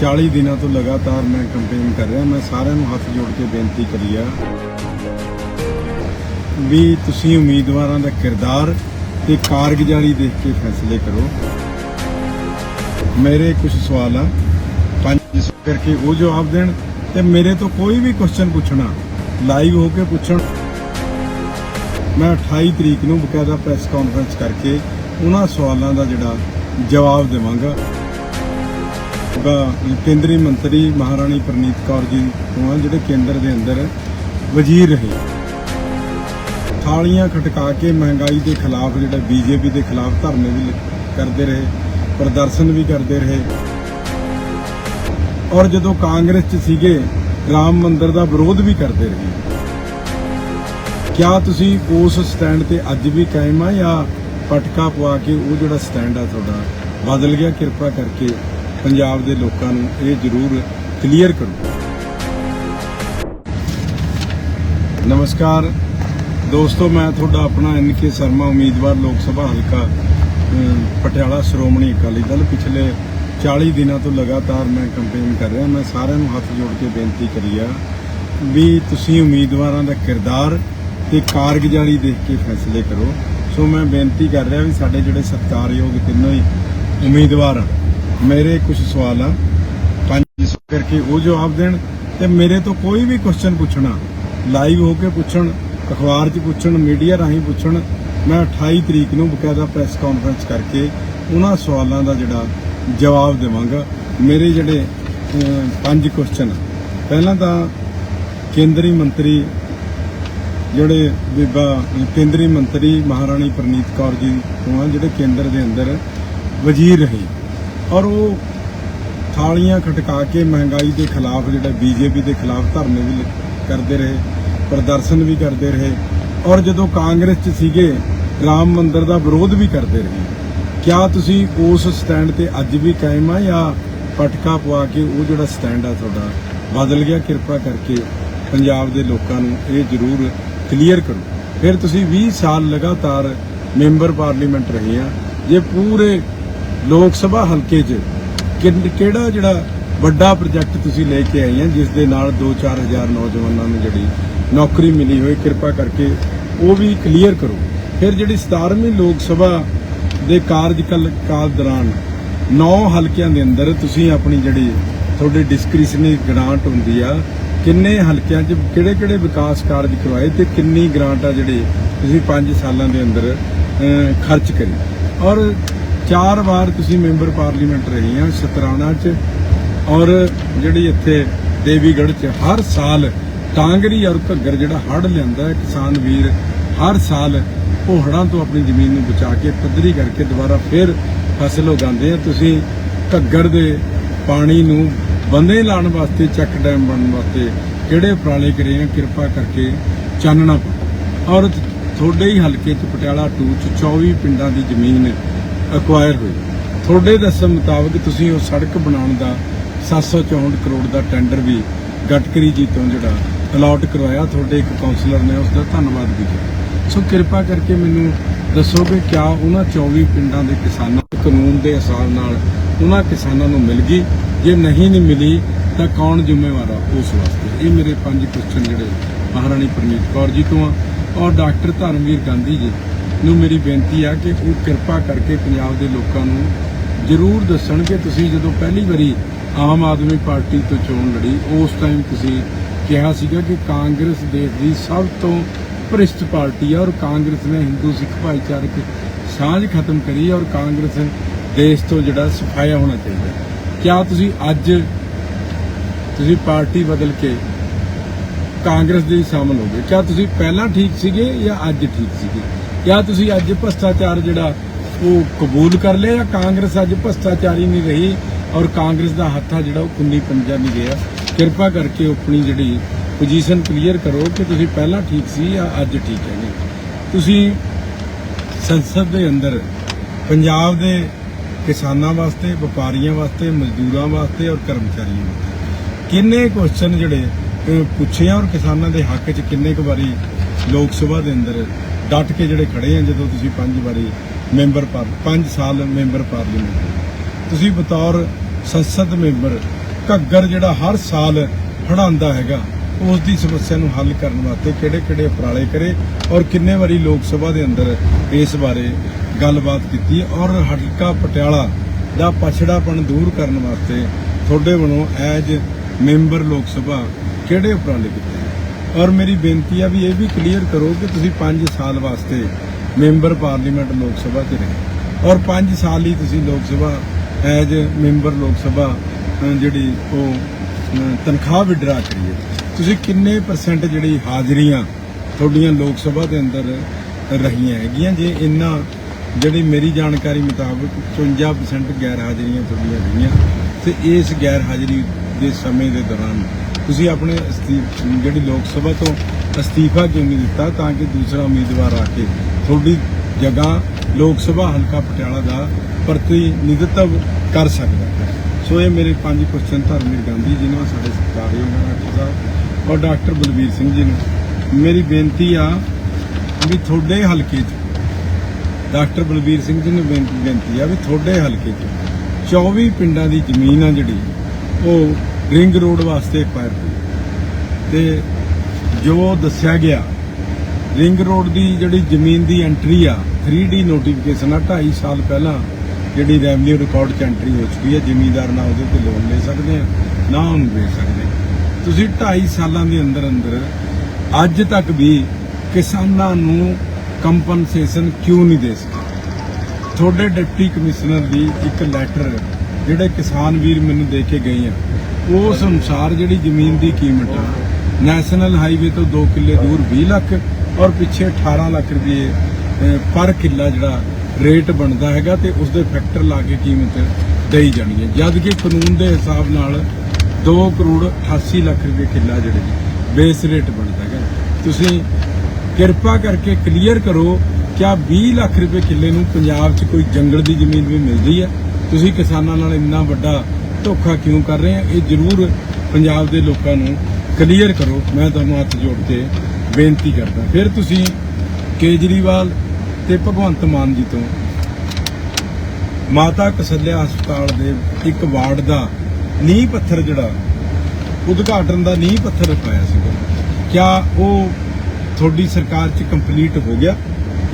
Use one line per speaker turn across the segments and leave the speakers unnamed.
40 ਦਿਨਾਂ ਤੋਂ ਲਗਾਤਾਰ ਮੈਂ ਕੰਪੇਨ ਕਰ ਰਿਹਾ, ਮੈਂ ਸਾਰਿਆਂ ਨੂੰ ਹੱਥ ਜੋੜ ਕੇ ਬੇਨਤੀ ਕਰੀ ਆ ਵੀ ਤੁਸੀਂ ਉਮੀਦਵਾਰਾਂ ਦਾ ਕਿਰਦਾਰ ਤੇ ਕਾਰਗੁਜ਼ਾਰੀ ਦੇਖ ਕੇ ਫੈਸਲੇ ਕਰੋ। ਮੇਰੇ ਕੁਝ ਸਵਾਲ ਆ, ਪੰਜ ਕਰਕੇ ਉਹ ਜਵਾਬ ਦੇਣ ਤੇ ਮੇਰੇ ਤੋਂ ਕੋਈ ਵੀ ਕੁਐਸਚਨ ਪੁੱਛਣਾ ਲਾਈਵ ਹੋ ਕੇ ਪੁੱਛਣ। ਮੈਂ 28 ਤਰੀਕ ਨੂੰ ਬਕਾਇਦਾ ਪ੍ਰੈਸ ਕਾਨਫਰੰਸ ਕਰਕੇ ਉਹਨਾਂ ਸਵਾਲਾਂ ਦਾ ਜਿਹੜਾ ਜਵਾਬ ਦੇਵਾਂਗਾ। ਕੇਂਦਰੀ ਮੰਤਰੀ ਮਹਾਰਾਣੀ ਪ੍ਰਨੀਤ ਕੌਰ ਜੀ ਤੋਂ ਆ ਜਿਹੜੇ ਕੇਂਦਰ ਦੇ ਅੰਦਰ ਵਜ਼ੀਰ ਰਹੇ। ਥਾਲੀਆਂ ਖਟਕਾ ਕੇ ਮਹਿੰਗਾਈ ਦੇ ਖਿਲਾਫ, ਜਿਹੜਾ ਬੀਜੇਪੀ ਦੇ ਖਿਲਾਫ ਧਰਨੇ ਵੀ ਕਰਦੇ ਰਹੇ, ਪ੍ਰਦਰਸ਼ਨ ਵੀ ਕਰਦੇ ਰਹੇ। ਔਰ ਜਦੋਂ ਕਾਂਗਰਸ 'ਚ ਸੀਗੇ, ਰਾਮ ਮੰਦਰ ਦਾ ਵਿਰੋਧ ਵੀ ਕਰਦੇ ਰਹੇ। ਕਿਆ ਤੁਸੀਂ ਉਸ ਸਟੈਂਡ ਤੇ ਅੱਜ ਵੀ ਕਾਇਮ ਆ ਜਾਂ ਪਟਕਾ ਪਵਾ ਕੇ ਉਹ ਜਿਹੜਾ ਸਟੈਂਡ ਆ ਤੁਹਾਡਾ, ਬਦਲ ਗਿਆ ਕਿਰਪਾ ਕਰਕੇ? ਪੰਜਾਬ ਦੇ ਲੋਕਾਂ ਨੂੰ ਇਹ ਜ਼ਰੂਰ ਕਲੀਅਰ ਕਰੋ। ਨਮਸਕਾਰ। ਦੋਸਤੋ, ਮੈਂ ਤੁਹਾਡਾ ਆਪਣਾ ਐਨ ਕੇ ਸ਼ਰਮਾ, ਉਮੀਦਵਾਰ ਲੋਕ ਸਭਾ ਹਲਕਾ ਪਟਿਆਲਾ ਸ਼੍ਰੋਮਣੀ ਅਕਾਲੀ ਦਲ। ਪਿਛਲੇ 40 ਦਿਨਾਂ ਤੋਂ ਲਗਾਤਾਰ ਮੈਂ ਕੰਪੇਨ ਕਰ ਰਿਹਾ। ਮੈਂ ਸਾਰਿਆਂ ਨੂੰ ਹੱਥ ਜੋੜ ਕੇ ਬੇਨਤੀ ਕਰੀ ਆ ਵੀ ਤੁਸੀਂ ਉਮੀਦਵਾਰਾਂ ਦਾ ਕਿਰਦਾਰ ਤੇ ਕਾਰਗੁਜ਼ਾਰੀ ਦੇਖ ਕੇ ਫੈਸਲੇ ਕਰੋ। ਸੋ ਮੈਂ ਬੇਨਤੀ ਕਰ ਰਿਹਾ ਵੀ ਸਾਡੇ ਜਿਹੜੇ ਸਤਿਕਾਰਯੋਗ ਤਿੰਨੋਂ ਹੀ ਉਮੀਦਵਾਰ ਆ ਮੇਰੇ ਕੁਝ ਸਵਾਲ ਆ। ਪੰਜ ਕਰਕੇ ਉਹ ਜਵਾਬ ਦੇਣ ਤੇ ਮੇਰੇ ਤੋਂ ਕੋਈ ਵੀ ਕੁਐਸਚਨ ਪੁੱਛਣਾ ਲਾਈਵ ਹੋ ਕੇ ਪੁੱਛਣ, ਅਖਬਾਰ 'ਚ ਪੁੱਛਣ ਮੀਡੀਆ ਰਾਹੀਂ ਪੁੱਛਣ, ਮੈਂ 28 ਤਰੀਕ ਨੂੰ ਬਕਾਇਦਾ ਪ੍ਰੈਸ ਕਾਨਫਰੰਸ ਕਰਕੇ ਉਹਨਾਂ ਸਵਾਲਾਂ ਦਾ ਜਿਹੜਾ ਜਵਾਬ ਦੇਵਾਂਗਾ। ਮੇਰੇ ਜਿਹੜੇ ਪੰਜ ਕੁਐਸਚਨ ਪਹਿਲਾਂ ਤਾਂ ਕੇਂਦਰੀ ਮੰਤਰੀ, ਜਿਹੜੇ ਬੀਬਾ, ਕੇਂਦਰੀ ਮੰਤਰੀ ਮਹਾਰਾਣੀ ਪ੍ਰਨੀਤ ਕੌਰ ਜੀ ਤੋਂ ਆ ਜਿਹੜੇ ਕੇਂਦਰ ਦੇ ਅੰਦਰ ਵਜ਼ੀਰ ਰਹੇ। ਔਰ ਉਹ ਥਾਲੀਆਂ ਖਟਕਾ ਕੇ ਮਹਿੰਗਾਈ ਦੇ ਖਿਲਾਫ ਜਿਹੜਾ ਬੀਜੇਪੀ ਦੇ ਖਿਲਾਫ ਧਰਨੇ ਵੀ ਕਰਦੇ ਰਹੇ, ਪ੍ਰਦਰਸ਼ਨ ਵੀ ਕਰਦੇ ਰਹੇ, ਔਰ ਜਦੋਂ ਕਾਂਗਰਸ 'ਚ ਸੀਗੇ, ਰਾਮ ਮੰਦਿਰ ਦਾ ਵਿਰੋਧ ਵੀ ਕਰਦੇ ਰਹੇ। ਕਿਆ ਤੁਸੀਂ ਉਸ ਸਟੈਂਡ ਤੇ ਅੱਜ ਵੀ ਕਾਇਮ ਆ ਜਾਂ ਪਟਕਾ ਪਵਾ ਕੇ ਉਹ ਜਿਹੜਾ ਸਟੈਂਡ ਆ ਤੁਹਾਡਾ, ਬਦਲ ਗਿਆ ਕਿਰਪਾ ਕਰਕੇ ਪੰਜਾਬ ਦੇ ਲੋਕਾਂ ਨੂੰ ਇਹ ਜ਼ਰੂਰ ਕਲੀਅਰ ਕਰੋ। ਫਿਰ ਤੁਸੀਂ 20 ਸਾਲ ਲਗਾਤਾਰ ਮੈਂਬਰ ਪਾਰਲੀਮੈਂਟ ਰਹੇ ਆ, ਜੇ ਪੂਰੇ ਲੋਕ ਸਭਾ ਹਲਕੇ 'ਚ ਕਿੰਨ- ਕਿਹੜਾ ਜਿਹੜਾ ਵੱਡਾ ਪ੍ਰੋਜੈਕਟ ਤੁਸੀਂ ਲੈ ਕੇ ਆਏ ਆ, ਜਿਸ ਦੇ ਨਾਲ 2-4000 ਨੌਜਵਾਨਾਂ ਨੂੰ ਜਿਹੜੀ ਨੌਕਰੀ ਮਿਲੀ ਹੋਈ, ਕਿਰਪਾ ਕਰਕੇ ਉਹ ਵੀ ਕਲੀਅਰ ਕਰੋ। ਫਿਰ ਜਿਹੜੀ 17ਵੀਂ ਲੋਕ ਸਭਾ ਦੇ ਕਾਰਜਕਾਲ ਕਾਲ ਦੌਰਾਨ 9 ਹਲਕਿਆਂ ਦੇ ਅੰਦਰ ਤੁਸੀਂ ਆਪਣੀ ਜਿਹੜੀ ਤੁਹਾਡੀ ਡਿਸਕ੍ਰਿਸ਼ਨਰੀ ਗ੍ਰਾਂਟ ਹੁੰਦੀ ਆ, ਕਿੰਨੇ ਹਲਕਿਆਂ 'ਚ ਕਿਹੜੇ ਕਿਹੜੇ ਵਿਕਾਸ ਕਾਰਜ ਕਰਵਾਏ ਤੇ ਕਿੰਨੀ ਗ੍ਰਾਂਟ ਆ ਜਿਹੜੇ ਤੁਸੀਂ 5 ਸਾਲਾਂ ਦੇ ਅੰਦਰ ਖਰਚ ਕਰੀ? ਔਰ ਚਾਰ ਵਾਰ ਤੁਸੀਂ ਮੈਂਬਰ ਪਾਰਲੀਮੈਂਟ ਰਹੇ ਆ ਸ਼ਤਰਾਣਾ 'ਚ ਔਰ ਜਿਹੜੀ ਇੱਥੇ ਦੇਵੀਗੜ੍ਹ 'ਚ ਹਰ ਸਾਲ ਕਾਂਗਰੀ ਔਰ ਘੱਗਰ ਜਿਹੜਾ ਹੜ੍ਹ ਲਿਆਂਦਾ ਕਿਸਾਨ ਵੀਰ, ਹਰ ਸਾਲ ਉਹ ਹੜ੍ਹਾਂ ਤੋਂ ਆਪਣੀ ਜ਼ਮੀਨ ਨੂੰ ਬਚਾ ਕੇ ਪੱਧਰੀ ਕਰਕੇ ਦੁਬਾਰਾ ਫਿਰ ਫਸਲ ਉਗਾਉਂਦੇ ਆ। ਤੁਸੀਂ ਘੱਗਰ ਦੇ ਪਾਣੀ ਨੂੰ ਬੰਦੇ ਲਾਉਣ ਵਾਸਤੇ, ਚੱਕ ਡੈਮ ਬਣਨ ਵਾਸਤੇ ਕਿਹੜੇ ਉਪਰਾਲੇ ਕਰੇ ਆ, ਕਿਰਪਾ ਕਰਕੇ ਚਾਨਣਾ ਪਾਓ। ਔਰ ਤੁਹਾਡੇ ਹੀ ਹਲਕੇ 'ਚ ਪਟਿਆਲਾ 2 'ਚ 24 ਪਿੰਡਾਂ ਦੀ ਜ਼ਮੀਨ ਅਕਵਾਇਰ ਹੋਈ। ਤੁਹਾਡੇ ਦੱਸਣ ਮੁਤਾਬਕ ਤੁਸੀਂ ਉਹ ਸੜਕ ਬਣਾਉਣ ਦਾ 764 ਕਰੋੜ ਦਾ ਟੈਂਡਰ ਵੀ ਗਟਕਰੀ ਜੀ ਤੋਂ ਜਿਹੜਾ ਅਲਾਟ ਕਰਵਾਇਆ। ਤੁਹਾਡੇ ਇੱਕ ਕਾਉਂਸਲਰ ਨੇ ਉਸ ਦਾ ਧੰਨਵਾਦ ਵੀ ਕੀਤਾ। ਸੋ ਕਿਰਪਾ ਕਰਕੇ ਮੈਨੂੰ ਦੱਸੋ ਕਿ ਕਿਆ ਉਹਨਾਂ 24 ਪਿੰਡਾਂ ਦੇ ਕਿਸਾਨਾਂ ਕਾਨੂੰਨ ਦੇ ਹਿਸਾਬ ਨਾਲ ਉਹਨਾਂ ਕਿਸਾਨਾਂ ਨੂੰ ਮਿਲ ਗਈ। ਜੇ ਨਹੀਂ ਨਹੀਂ ਮਿਲੀ ਤਾਂ ਕੌਣ ਜ਼ਿੰਮੇਵਾਰ ਆ ਉਸ ਵਾਸਤੇ? ਇਹ ਮੇਰੇ ਪੰਜ ਕੁਐਸਚਨ ਜਿਹੜੇ ਮਹਾਰਾਣੀ ਪ੍ਰਨੀਤ ਕੌਰ ਜੀ ਤੋਂ ਆ। ਔਰ ਡਾਕਟਰ ਧਰਮਵੀਰ ਗਾਂਧੀ ਜੀ ਨੂੰ ਮੇਰੀ ਬੇਨਤੀ ਆ ਕਿ ਉਹ ਕਿਰਪਾ ਕਰਕੇ ਪੰਜਾਬ ਦੇ ਲੋਕਾਂ ਨੂੰ ਜ਼ਰੂਰ ਦੱਸਣ ਕਿ ਤੁਸੀਂ ਜਦੋਂ ਪਹਿਲੀ ਵਾਰੀ ਆਮ ਆਦਮੀ ਪਾਰਟੀ ਤੋਂ ਚੋਣ ਲੜੀ, ਉਸ ਟਾਈਮ ਤੁਸੀਂ ਕਿਹਾ ਸੀਗਾ ਕਿ ਕਾਂਗਰਸ ਦੇਸ਼ ਦੀ ਸਭ ਤੋਂ ਭ੍ਰਿਸ਼ਟ ਪਾਰਟੀ ਹੈ ਔਰ ਕਾਂਗਰਸ ਨੇ ਹਿੰਦੂ ਸਿੱਖ ਭਾਈਚਾਰਕ ਸਾਂਝ ਖਤਮ ਕਰੀ ਔਰ ਕਾਂਗਰਸ ਦੇਸ਼ ਤੋਂ ਜਿਹੜਾ ਸਫਾਇਆ ਹੋਣਾ ਚਾਹੀਦਾ। ਕਿਆ ਤੁਸੀਂ ਅੱਜ ਤੁਸੀਂ ਪਾਰਟੀ ਬਦਲ ਕੇ ਕਾਂਗਰਸ ਦੇ ਵਿੱਚ ਸ਼ਾਮਲ ਹੋ ਗਏ। ਕਿਆ ਤੁਸੀਂ ਪਹਿਲਾਂ ਠੀਕ ਸੀਗੇ ਜਾਂ ਅੱਜ ਠੀਕ ਸੀਗੇ? ਕਿਆ ਤੁਸੀਂ ਅੱਜ ਭ੍ਰਸ਼ਟਾਚਾਰ ਜਿਹੜਾ ਉਹ ਕਬੂਲ ਕਰ ਲਿਆ ਜਾਂ ਕਾਂਗਰਸ ਅੱਜ ਭ੍ਰਸ਼ਟਾਚਾਰੀ ਨਹੀਂ ਰਹੀ ਔਰ ਕਾਂਗਰਸ ਦਾ ਹੱਥ ਆ ਜਿਹੜਾ ਉਹ ਕੁੰਨੀ ਪੰਜਾ ਨਹੀਂ ਗਿਆ? ਕਿਰਪਾ ਕਰਕੇ ਆਪਣੀ ਜਿਹੜੀ ਪੋਜੀਸ਼ਨ ਕਲੀਅਰ ਕਰੋ ਕਿ ਤੁਸੀਂ ਪਹਿਲਾਂ ਠੀਕ ਸੀ ਜਾਂ ਅੱਜ ਠੀਕ ਹੈਗੇ ਤੁਸੀਂ ਸੰਸਦ ਦੇ ਅੰਦਰ ਪੰਜਾਬ ਦੇ ਕਿਸਾਨਾਂ ਵਾਸਤੇ, ਵਪਾਰੀਆਂ ਵਾਸਤੇ, ਮਜ਼ਦੂਰਾਂ ਵਾਸਤੇ ਔਰ ਕਰਮਚਾਰੀਆਂ ਵਾਸਤੇ ਕਿੰਨੇ ਕੁਐਸਚਨ ਜਿਹੜੇ ਅਹ, ਪੁੱਛੇ ਆ ਔਰ ਕਿਸਾਨਾਂ ਦੇ ਹੱਕ 'ਚ ਕਿੰਨੇ ਕੁ ਵਾਰੀ ਲੋਕ ਸਭਾ ਦੇ ਅੰਦਰ ਡਟ ਕੇ ਜਿਹੜੇ ਖੜੇ ਆ ਜਦੋਂ ਤੁਸੀਂ ਪੰਜ ਵਾਰੀ ਮੈਂਬਰ ਪਰ ਪੰਜ ਸਾਲ ਮੈਂਬਰ ਪਾਰਲੀਮੈਂਟ ਤੁਸੀਂ ਬਤੌਰ ਸੰਸਦ ਮੈਂਬਰ ਘੱਗਰ ਜਿਹੜਾ ਹਰ ਸਾਲ ਹੜਾਉਂਦਾ ਹੈਗਾ ਉਸ ਦੀ ਸਮੱਸਿਆ ਨੂੰ ਹੱਲ ਕਰਨ ਵਾਸਤੇ ਕਿਹੜੇ ਕਿਹੜੇ ਉਪਰਾਲੇ ਕਰੇ ਔਰ ਕਿੰਨੇ ਵਾਰੀ ਲੋਕ ਸਭਾ ਦੇ ਅੰਦਰ ਇਸ ਬਾਰੇ ਗੱਲਬਾਤ ਕੀਤੀ ਔਰ ਹਲਕਾ ਪਟਿਆਲਾ ਦਾ ਪਛੜਾਪਣ ਦੂਰ ਕਰਨ ਵਾਸਤੇ ਤੁਹਾਡੇ ਵੱਲੋਂ ਐਜ ਮੈਂਬਰ ਲੋਕ ਸਭਾ ਕਿਹੜੇ ਉਪਰਾਲੇ ਕੀਤੇ ਔਰ ਮੇਰੀ ਬੇਨਤੀ ਆ ਵੀ ਇਹ ਵੀ ਕਲੀਅਰ ਕਰੋ ਕਿ ਤੁਸੀਂ 5 ਸਾਲ ਵਾਸਤੇ ਮੈਂਬਰ ਪਾਰਲੀਮੈਂਟ ਲੋਕ ਸਭਾ 'ਚ ਰਹੇ। ਔਰ 5 ਸਾਲ ਹੀ ਤੁਸੀਂ ਲੋਕ ਸਭਾ ਐਜ ਮੈਂਬਰ ਲੋਕ ਸਭਾ ਜਿਹੜੀ ਉਹ ਤਨਖਾਹ ਵਿਡਰਾ ਕਰੀਏ ਤੁਸੀਂ ਕਿੰਨੇ ਪਰਸੈਂਟ ਜਿਹੜੀ ਹਾਜ਼ਰੀਆਂ ਤੁਹਾਡੀਆਂ ਲੋਕ ਸਭਾ ਦੇ ਅੰਦਰ ਰਹੀਆਂ ਹੈਗੀਆਂ? ਜੇ ਇੰਨਾ ਜਿਹੜੀ ਮੇਰੀ ਜਾਣਕਾਰੀ ਮੁਤਾਬਕ 54% ਗੈਰ ਹਾਜ਼ਰੀਆਂ ਤੁਹਾਡੀਆਂ ਰਹੀਆਂ, ਤੇ ਇਸ ਗੈਰ ਹਾਜ਼ਰੀ ਦੇ ਸਮੇਂ ਦੇ ਦੌਰਾਨ ਤੁਸੀਂ ਆਪਣੇ ਅਸਤੀਫ ਜਿਹੜੀ ਲੋਕ ਸਭਾ ਤੋਂ ਅਸਤੀਫਾ ਕਿਉਂ ਨਹੀਂ ਦਿੱਤਾ ਤਾਂ ਕਿ ਦੂਸਰਾ ਉਮੀਦਵਾਰ ਆ ਕੇ ਤੁਹਾਡੀ ਜਗ੍ਹਾ ਲੋਕ ਸਭਾ ਹਲਕਾ ਪਟਿਆਲਾ ਦਾ ਪ੍ਰਤੀਨਿਧਤਵ ਕਰ ਸਕਦਾ ਹੈ? ਸੋ ਇਹ ਮੇਰੇ ਪੰਜ ਕੁਐਸਚਨ ਧਰਮਵੀਰ ਗਾਂਧੀ ਜੀ ਨੂੰ ਸਾਡੇ ਸਤਿਕਾਰਯੋਗ ਡਾਕਟਰ ਸਾਹਿਬ ਔਰ ਡਾਕਟਰ ਬਲਬੀਰ ਸਿੰਘ ਜੀ ਨੂੰ ਮੇਰੀ ਬੇਨਤੀ ਆ ਵੀ ਤੁਹਾਡੇ ਹਲਕੇ 'ਚ, ਡਾਕਟਰ ਬਲਬੀਰ ਸਿੰਘ ਜੀ ਨੂੰ ਬੇਨਤੀ ਬੇਨਤੀ ਆ ਵੀ ਤੁਹਾਡੇ ਹਲਕੇ 'ਚ 24 ਪਿੰਡਾਂ ਦੀ ਜ਼ਮੀਨ ਆ ਜਿਹੜੀ ਉਹ ਰਿੰਗ ਰੋਡ ਵਾਸਤੇ ਐਕਵਾਇਰ ਹੋਈ। ਤੇ ਜੋ ਦੱਸਿਆ ਗਿਆ, ਰਿੰਗ ਰੋਡ ਦੀ ਜਿਹੜੀ ਜ਼ਮੀਨ ਦੀ ਐਂਟਰੀ ਆ 3D ਨੋਟੀਫਿਕੇਸ਼ਨ ਆ 2.5 ਸਾਲ ਪਹਿਲਾਂ ਜਿਹੜੀ ਰੈਵਨਿਊ ਰਿਕਾਰਡ ਚ ਐਂਟਰੀ ਹੋ ਚੁੱਕੀ ਹੈ ਜ਼ਿਮੀਂਦਾਰ ਨਾ ਉਹਦੇ ਤੇ ਲੋਨ ਲੈ ਸਕਦੇ ਆ, ਨਾ ਉਹਨੂੰ ਵੇਚ ਸਕਦੇ ਤੁਸੀਂ 2.5 ਸਾਲਾਂ ਦੇ ਅੰਦਰ ਅੰਦਰ ਅੱਜ ਤੱਕ ਵੀ ਕਿਸਾਨਾਂ ਨੂੰ ਕੰਪਨਸੇਸ਼ਨ ਕਿਉਂ ਨਹੀਂ ਦੇ ਸਕੇ ਤੁਹਾਡੇ ਡਿਪਟੀ ਕਮਿਸ਼ਨਰ ਦੀ ਇੱਕ ਲੈਟਰ ਜਿਹੜੇ ਕਿਸਾਨ ਵੀਰ ਮੈਨੂੰ ਦੇ ਕੇ ਗਏ ਆ, ਉਸ ਅਨੁਸਾਰ ਜਿਹੜੀ ਜ਼ਮੀਨ ਦੀ ਕੀਮਤ ਆ, ਨੈਸ਼ਨਲ ਹਾਈਵੇ ਤੋਂ 2 ਕਿੱਲੇ ਦੂਰ 20 ਲੱਖ ਔਰ ਪਿੱਛੇ 18 ਲੱਖ ਰੁਪਏ ਪਰ ਕਿੱਲਾ ਜਿਹੜਾ ਰੇਟ ਬਣਦਾ ਹੈਗਾ ਤੇ ਉਸ ਦੇ ਫੈਕਟਰ ਲਾ ਕੇ ਕੀਮਤ ਦੇਈ ਜਾਣੀ ਹੈ। ਜਦ ਕਿ ਕਾਨੂੰਨ ਦੇ ਹਿਸਾਬ ਨਾਲ 2 ਕਰੋੜ 88 ਲੱਖ ਰੁਪਏ ਕਿੱਲਾ ਜਿਹੜੇ ਬੇਸ ਰੇਟ ਬਣਦਾ ਹੈਗਾ। ਤੁਸੀਂ ਕਿਰਪਾ ਕਰਕੇ ਕਲੀਅਰ ਕਰੋ, ਕਿਆ 20 ਲੱਖ ਰੁਪਏ ਕਿੱਲੇ ਨੂੰ ਪੰਜਾਬ 'ਚ ਕੋਈ ਜੰਗਲ ਦੀ ਜ਼ਮੀਨ ਵੀ ਮਿਲਦੀ ਹੈ? ਤੁਸੀਂ ਕਿਸਾਨਾਂ ਨਾਲ ਇੰਨਾ ਵੱਡਾ ਧੋਖਾ ਕਿਉਂ ਕਰ ਰਹੇ ਆ ਇਹ ਜ਼ਰੂਰ ਪੰਜਾਬ ਦੇ ਲੋਕਾਂ ਨੂੰ ਕਲੀਅਰ ਕਰੋ। ਮੈਂ ਤੁਹਾਨੂੰ ਹੱਥ ਜੋੜ ਕੇ ਬੇਨਤੀ ਕਰਦਾ। ਫਿਰ ਤੁਸੀਂ ਕੇਜਰੀਵਾਲ ਤੇ ਭਗਵੰਤ ਮਾਨ ਜੀ ਤੋਂ ਮਾਤਾ ਕਸਲਿਆ ਹਸਪਤਾਲ ਦੇ ਇੱਕ ਵਾਰਡ ਦਾ ਨੀਂਹ ਪੱਥਰ ਜਿਹੜਾ, ਉਦਘਾਟਨ ਦਾ ਨੀਂਹ ਪੱਥਰ ਪਾਇਆ ਸੀਗਾ ਕਿਆ ਉਹ ਤੁਹਾਡੀ ਸਰਕਾਰ 'ਚ ਕੰਪਲੀਟ ਹੋ ਗਿਆ?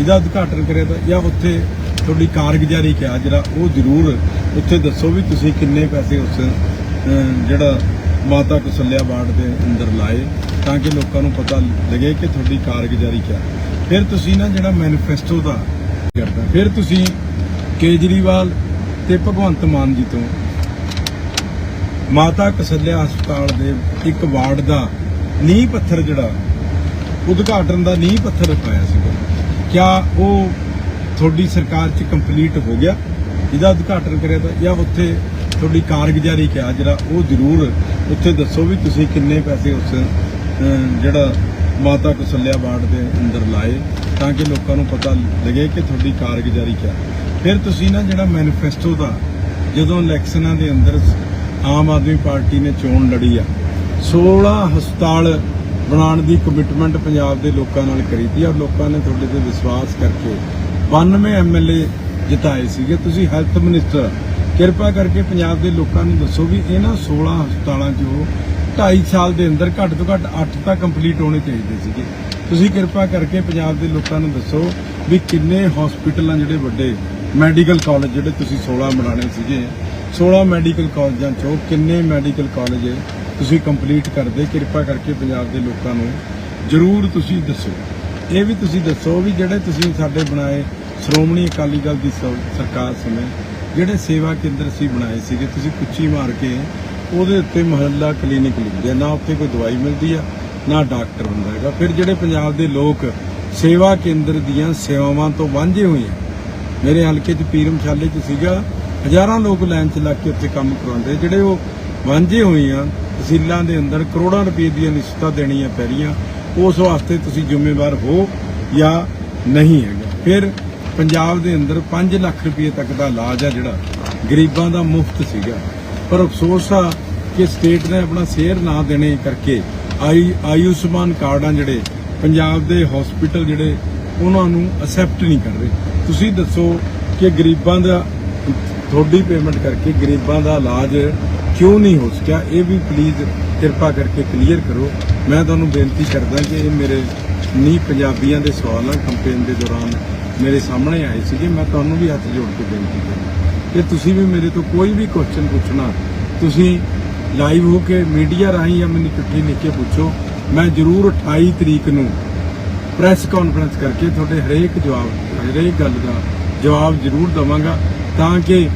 ਇਹਦਾ ਉਦਘਾਟਨ ਕਰਿਆ ਤਾਂ ਜਾਂ ਉੱਥੇ ਤੁਹਾਡੀ ਕਾਰਗੁਜ਼ਾਰੀ ਕਿਆ ਜਿਹੜਾ ਉਹ ਜ਼ਰੂਰ ਉੱਥੇ ਦੱਸੋ ਵੀ ਤੁਸੀਂ ਕਿੰਨੇ ਪੈਸੇ ਉਸ ਜਿਹੜਾ ਮਾਤਾ ਕਸਲਿਆ ਵਾਰਡ ਦੇ ਅੰਦਰ ਲਾਏ, ਤਾਂ ਕਿ ਲੋਕਾਂ ਨੂੰ ਪਤਾ ਲੱਗੇ ਕਿ ਤੁਹਾਡੀ ਕਾਰਗੁਜ਼ਾਰੀ ਕਿਆ ਫਿਰ ਤੁਸੀਂ ਨਾ ਜਿਹੜਾ ਮੈਨੀਫੈਸਟੋ ਦਾ ਕਰਦਾ, ਫਿਰ ਤੁਸੀਂ ਕੇਜਰੀਵਾਲ ਤੇ ਭਗਵੰਤ ਮਾਨ ਜੀ ਤੋਂ ਮਾਤਾ ਕਸਲਿਆ ਹਸਪਤਾਲ ਦੇ ਇੱਕ ਵਾਰਡ ਦਾ ਨੀਂਹ ਪੱਥਰ ਜਿਹੜਾ, ਉਦਘਾਟਨ ਦਾ ਨੀਂਹ ਪੱਥਰ ਰਖਾਇਆ ਸੀਗਾ। ਕਿਆ ਉਹ ਤੁਹਾਡੀ ਸਰਕਾਰ 'ਚ ਕੰਪਲੀਟ ਹੋ ਗਿਆ, ਇਹਦਾ ਉਦਘਾਟਨ ਕਰਿਆ ਤਾਂ, ਜਾਂ ਉੱਥੇ ਤੁਹਾਡੀ ਕਾਰਗੁਜ਼ਾਰੀ ਕਿਹਾ ਜਿਹੜਾ ਉਹ ਜ਼ਰੂਰ ਉੱਥੇ ਦੱਸੋ ਵੀ ਤੁਸੀਂ ਕਿੰਨੇ ਪੈਸੇ ਉਸ ਜਿਹੜਾ ਮਾਤਾ ਕਸਲਿਆ ਵਾਰਡ ਦੇ ਅੰਦਰ ਲਾਏ, ਤਾਂ ਕਿ ਲੋਕਾਂ ਨੂੰ ਪਤਾ ਲੱਗੇ ਕਿ ਤੁਹਾਡੀ ਕਾਰਗੁਜ਼ਾਰੀ ਕਿਆ। ਫਿਰ ਤੁਸੀਂ ਨਾ ਜਿਹੜਾ ਮੈਨੀਫੈਸਟੋ ਦਾ, ਜਦੋਂ ਇਲੈਕਸ਼ਨਾਂ ਦੇ ਅੰਦਰ ਆਮ ਆਦਮੀ ਪਾਰਟੀ ਨੇ ਚੋਣ ਲੜੀ ਆ 16 ਹਸਪਤਾਲ ਬਣਾਉਣ ਦੀ ਕਮਿਟਮੈਂਟ ਪੰਜਾਬ ਦੇ ਲੋਕਾਂ ਨਾਲ ਕਰੀ ਤੀ, ਔਰ ਲੋਕਾਂ ਨੇ ਤੁਹਾਡੇ ਤੇ ਵਿਸ਼ਵਾਸ ਕਰਕੇ 92 ਐਮਐਲਏ ਜਿਤਾਏ ਸੀਗੇ। ਤੁਸੀਂ ਹੈਲਥ ਮਿਨਿਸਟਰ, ਕਿਰਪਾ ਕਰਕੇ ਪੰਜਾਬ ਦੇ ਲੋਕਾਂ ਨੂੰ ਦੱਸੋ ਵੀ ਇਹਨਾਂ 16 ਹਸਪਤਾਲਾਂ 'ਚੋਂ 2.5 ਸਾਲ ਦੇ ਅੰਦਰ ਘੱਟ ਤੋਂ ਘੱਟ 8 ਤਾਂ ਕੰਪਲੀਟ ਹੋਣੇ ਚਾਹੀਦੇ ਸੀਗੇ। ਤੁਸੀਂ ਕਿਰਪਾ ਕਰਕੇ ਪੰਜਾਬ ਦੇ ਲੋਕਾਂ ਨੂੰ ਦੱਸੋ ਵੀ ਕਿੰਨੇ ਹਸਪੀਟਲ ਆ ਜਿਹੜੇ ਵੱਡੇ ਮੈਡੀਕਲ ਕਾਲਜ ਜਿਹੜੇ ਤੁਸੀਂ 16 ਬਣਾਉਣੇ ਸੀਗੇ। 16 ਮੈਡੀਕਲ ਕਾਲਜਾਂ ਚੋਂ ਕਿੰਨੇ ਮੈਡੀਕਲ ਕਾਲਜ ਤੁਸੀਂ ਕੰਪਲੀਟ ਕਰਦੇ। ਕਿਰਪਾ ਕਰਕੇ ਪੰਜਾਬ ਦੇ ਲੋਕਾਂ ਨੂੰ ਜ਼ਰੂਰ ਤੁਸੀਂ ਦੱਸੋ। ਇਹ ਵੀ ਤੁਸੀਂ ਦੱਸੋ ਵੀ ਜਿਹੜੇ ਤੁਸੀਂ ਸਾਡੇ ਬਣਾਏ ਸ਼੍ਰੋਮਣੀ ਅਕਾਲੀ ਦਲ ਦੀ ਸ- ਸਰਕਾਰ ਸਮੇਂ ਜਿਹੜੇ ਸੇਵਾ ਕੇਂਦਰ ਸੀ ਬਣਾਏ ਸੀਗੇ, ਤੁਸੀਂ ਕੁੱਚੀ ਮਾਰ ਕੇ ਉਹਦੇ ਉੱਤੇ ਮੁਹੱਲਾ ਕਲੀਨਿਕ ਲਿਖਦੇ ਨਾ ਉੱਥੇ ਕੋਈ ਦਵਾਈ ਮਿਲਦੀ ਆ, ਨਾ ਡਾਕਟਰ ਹੁੰਦਾ ਹੈਗਾ। ਫਿਰ ਜਿਹੜੇ ਪੰਜਾਬ ਦੇ ਲੋਕ ਸੇਵਾ ਕੇਂਦਰ ਦੀਆਂ ਸੇਵਾਵਾਂ ਤੋਂ ਵਾਂਝੇ ਹੋਏ ਆ। ਮੇਰੇ ਹਲਕੇ 'ਚ ਪੀਰਮਸ਼ਾਲੇ 'ਚ ਸੀਗਾ, ਹਜ਼ਾਰਾਂ ਲੋਕ ਲਾਈਨ 'ਚ ਲੱਗ ਕੇ ਉੱਥੇ ਕੰਮ ਕਰਾਉਂਦੇ ਜਿਹੜੇ ਉਹ ਵਾਂਝੇ ਹੋਏ ਆ, ਤਹਿਸੀਲਾਂ ਦੇ ਅੰਦਰ ਕਰੋੜਾਂ ਰੁਪਏ ਦੀਆਂ ਨਿਸ਼ਚਿਤਾਂ ਦੇਣੀਆਂ ਪੈ ਰਹੀਆਂ, ਉਸ ਵਾਸਤੇ ਤੁਸੀਂ ਜ਼ਿੰਮੇਵਾਰ ਹੋ ਜਾਂ ਨਹੀਂ ਹੈਗਾ। ਫਿਰ ਪੰਜਾਬ ਦੇ ਅੰਦਰ 5 ਲੱਖ ਰੁਪਏ ਤੱਕ ਦਾ ਇਲਾਜ ਆ ਜਿਹੜਾ, ਗਰੀਬਾਂ ਦਾ ਮੁਫਤ ਸੀਗਾ। ਪਰ ਅਫਸੋਸ ਆ ਕਿ ਸਟੇਟ ਨੇ ਆਪਣਾ ਸ਼ੇਅਰ ਨਾ ਦੇਣੇ ਕਰਕੇ ਆਈ ਆਯੁਸ਼ਮਾਨ ਕਾਰਡਾਂ ਜਿਹੜੇ ਪੰਜਾਬ ਦੇ ਹਸਪੀਟਲ ਜਿਹੜੇ, ਉਹਨਾਂ ਨੂੰ ਅਸੈਪਟ ਨਹੀਂ ਕਰ ਰਹੇ। ਤੁਸੀਂ ਦੱਸੋ ਕਿ ਗਰੀਬਾਂ ਦਾ, ਤੁਹਾਡੀ ਪੇਮੈਂਟ ਕਰਕੇ ਗਰੀਬਾਂ ਦਾ ਇਲਾਜ ਕਿਉਂ ਨਹੀਂ ਹੋ ਸਕਿਆ? ਇਹ ਵੀ ਪਲੀਜ਼ ਕਿਰਪਾ ਕਰਕੇ ਕਲੀਅਰ ਕਰੋ। ਮੈਂ ਤੁਹਾਨੂੰ ਬੇਨਤੀ ਕਰਦਾ ਕਿ ਇਹ ਮੇਰੇ ਨੀ ਪੰਜਾਬੀਆਂ ਦੇ ਸਵਾਲ ਆ ਕੰਪੇਨ ਦੇ ਦੌਰਾਨ ਮੇਰੇ ਸਾਹਮਣੇ ਆਏ ਸੀਗੇ, ਮੈਂ ਤੁਹਾਨੂੰ ਵੀ ਹੱਥ ਜੋੜ ਕੇ ਬੇਨਤੀ ਕਰਦਾ। ਕਿ ਤੁਸੀਂ ਵੀ ਮੇਰੇ ਤੋਂ ਕੋਈ ਵੀ ਕੁਐਸਚਨ ਪੁੱਛਣਾ, ਤੁਸੀਂ ਲਾਈਵ ਹੋ ਕੇ ਮੀਡੀਆ ਰਾਹੀਂ ਜਾਂ ਮੈਨੂੰ ਚਿੱਠੀ ਲਿਖ ਕੇ ਪੁੱਛੋ, ਮੈਂ ਜ਼ਰੂਰ 28 ਤਰੀਕ ਨੂੰ ਪ੍ਰੈਸ ਕਾਨਫਰੰਸ ਕਰਕੇ ਤੁਹਾਡੇ ਹਰੇਕ ਜਵਾਬ, ਹਰੇਕ ਗੱਲ ਦਾ ਜਵਾਬ ਜ਼ਰੂਰ ਦਵਾਂਗਾ, ਤਾਂ ਕਿ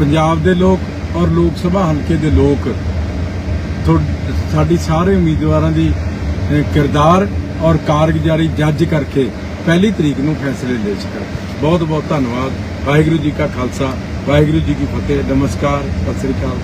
ਪੰਜਾਬ ਦੇ ਲੋਕ ਔਰ ਲੋਕ ਸਭਾ ਹਲਕੇ ਦੇ ਲੋਕ ਤੁਹਾ- ਸਾਡੀ ਸਾਰੇ ਉਮੀਦਵਾਰਾਂ ਦੀ ਕਿਰਦਾਰ ਔਰ ਕਾਰਗੁਜ਼ਾਰੀ ਜੱਜ ਕਰਕੇ ਪਹਿਲੀ ਤਰੀਕ ਨੂੰ ਫੈਸਲੇ ਲੈ ਸਕਣ। ਬਹੁਤ ਬਹੁਤ ਧੰਨਵਾਦ। ਵਾਹਿਗੁਰੂ ਜੀ ਕਾ ਖਾਲਸਾ, ਵਾਹਿਗੁਰੂ ਜੀ ਕੀ ਫਤਿਹ। ਨਮਸਕਾਰ। ਸਤਿ ਸ੍ਰੀ ਅਕਾਲ।